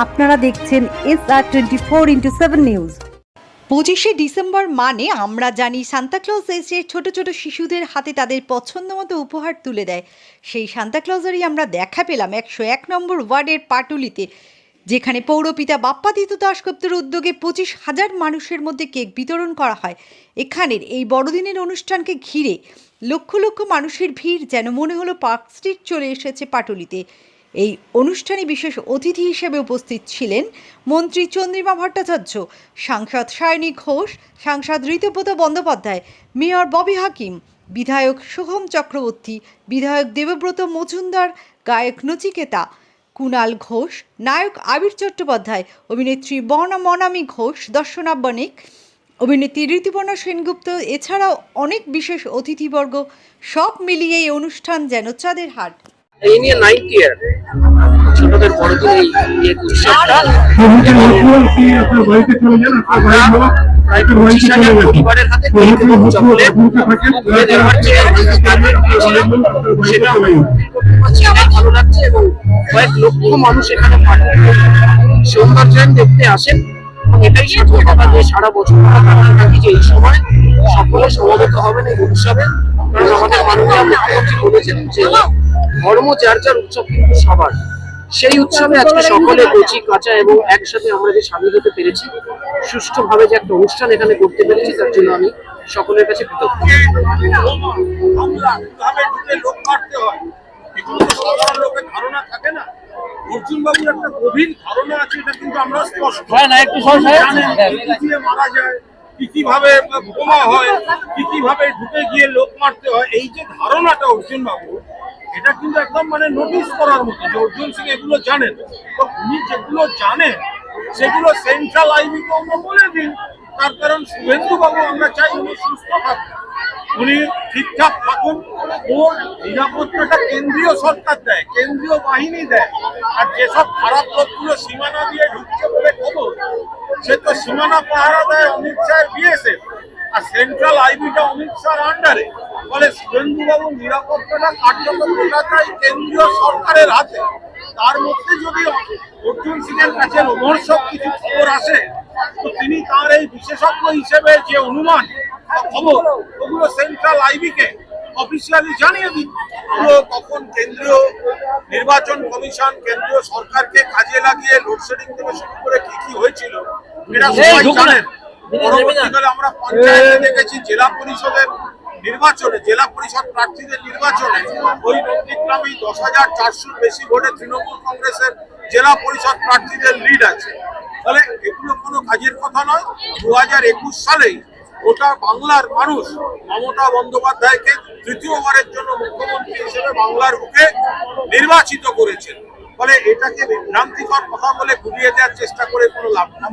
আপনারা দেখছেন S R twenty four into seven news পঁচিশে ডিসেম্বর মানে আমরা জানি সান্তাক্লজ এসে ছোট ছোট শিশুদের হাতে তাদের পছন্দ মতো উপহার তুলে দেয়। সেই সান্তাক্লজেরই আমরা দেখা পেলাম একশো এক নম্বর ওয়ার্ডের পাটুলিতে, যেখানে পৌরপিতা বাপ্পাদিত্য দাশগুপ্তের উদ্যোগে পঁচিশ হাজার মানুষের মধ্যে কেক বিতরণ করা হয়। এখানের এই বড়দিনের অনুষ্ঠানকে ঘিরে লক্ষ লক্ষ মানুষের ভিড় যেন মনে হলো পার্ক স্ট্রিট চলে এসেছে পাটুলিতে। এই অনুষ্ঠানে বিশেষ অতিথি হিসেবে উপস্থিত ছিলেন মন্ত্রী চন্দ্রিমা ভট্টাচার্য, সাংসদ সায়নী ঘোষ, সাংসদ ঋতুব্রত বন্দ্যোপাধ্যায়, মেয়র ববি হাকিম, বিধায়ক সোহম চক্রবর্তী, বিধায়ক দেবব্রত মজুমদার, গায়ক নচিকেতা, কুণাল ঘোষ, নায়ক আবির চট্টোপাধ্যায়, অভিনেত্রী বর্ণা মনামী ঘোষ, দর্শনা বণিক, অভিনেত্রী ঋতুপর্ণা সেনগুপ্ত, এছাড়াও অনেক বিশেষ অতিথিবর্গ সব মিলিয়ে এই অনুষ্ঠান যেন চাঁদের হাট। এই নিয়ে নাইনটি ইয়ার ছোটদের বড়দিন এই এই উৎসবটা প্রায় পঁচিশ হাজার পরিবারের হাতে চকলেট। তুলে দেওয়ার সেটা ভালো লাগছে এবং কয়েক লক্ষ মানুষ এখানে সৌন্দর্যায়ন দেখতে আসেন। এটাই সার্থকতা যে সারা বছর আমরা তাকিয়ে থাকি যে এই সময় সকলে সমবেত হবেন এই উৎসবে। কারণ আমাদের মাননীয় মুখ্যমন্ত্রী বলেছেন যে ধর্ম যার যার উৎসব কিন্তু সবার সেই উৎসবে আজকে সকলে কচি কাঁচা এবং একসাথে আমরা যে সামিল হতে পেরেছি সুষ্ঠুভাবে যে একটা অনুষ্ঠান এখানে করতে পেরেছি তার জন্য আমি সকলের কাছে কৃতজ্ঞ। আমরা কীভাবে ঢুকে লোক মারতে হয় এগুলো তো সাধারণ লোকের ধারণা থাকে না অর্জুন বাবুর একটা গভীর ধারণা আছে এটা কিন্তু আমরা স্পষ্ট দিয়ে মারা যায় কি কীভাবে বোমা হয় কি কীভাবে ঢুকে গিয়ে লোক মারতে হয় এই যে ধারণাটা অর্জুন বাবু এটা কিন্তু একদম মানে নোটিস করার মতো যে অর্জুন সিং এগুলো জানেন। তো উনি যেগুলো জানেন, সেগুলো সেন্ট্রাল আইবিকে আমরা বলে দিন তার কারণ শুভেন্দু বাবু আমরা চাই উনি সুস্থ থাকুন উনি ঠিকঠাক থাকুন। ওর নিরাপত্তাটা কেন্দ্রীয় সরকার দেয়, কেন্দ্রীয় বাহিনী দেয়। আর যেসব খারাপ লোকগুলো সীমানা দিয়ে ঢুকছে বলে খবর, সে তো সীমানা পাহারা দেয় অমিত শাহের বিএসএফ। আর সেন্ট্রাল আইবিটা অমিত শাহর আন্ডারে ফলে সুরেন্দ্রবাবু নিরাপত্তাটা কার্যত গোটাটাই কেন্দ্রীয় সরকারের হাতে। তার মধ্যে যদি অর্জুন সিং এর কাছে রোমহর্ষক কিছু খবর আসে তো তিনি তার এই বিশেষজ্ঞ হিসেবে যে অনুমান বা খবর ওগুলো সেন্ট্রাল আইবিকে অফিসিয়ালি জানিয়ে দিন। তখন কেন্দ্রীয় নির্বাচন কমিশন কেন্দ্রীয় সরকারকে কাজে লাগিয়ে লোডশেডিং থেকে শুরু করে কি কি হয়েছিল এটা সবাই জানেন। পরবর্তীকালে আমরা পঞ্চায়েতে দেখেছি জেলা পরিষদের নির্বাচনে জেলা পরিষদ প্রার্থীদের নির্বাচনে ওই নন্দীগ্রামে দশ হাজার চারশোর বেশি ভোটে তৃণমূল কংগ্রেসের জেলা পরিষদ প্রার্থীদের লিড আছে। ফলে এগুলো কোনো কাজের কথা নয়। দু হাজার একুশ সালেই গোটা বাংলার মানুষ মমতা বন্দ্যোপাধ্যায়কে তৃতীয়বারের জন্য মুখ্যমন্ত্রী হিসেবে বাংলার বুকে নির্বাচিত করেছেন। ফলে এটাকে বিভ্রান্তিকর কথা বলে ঘুরিয়ে দেওয়ার চেষ্টা করে কোনো লাভ নেই।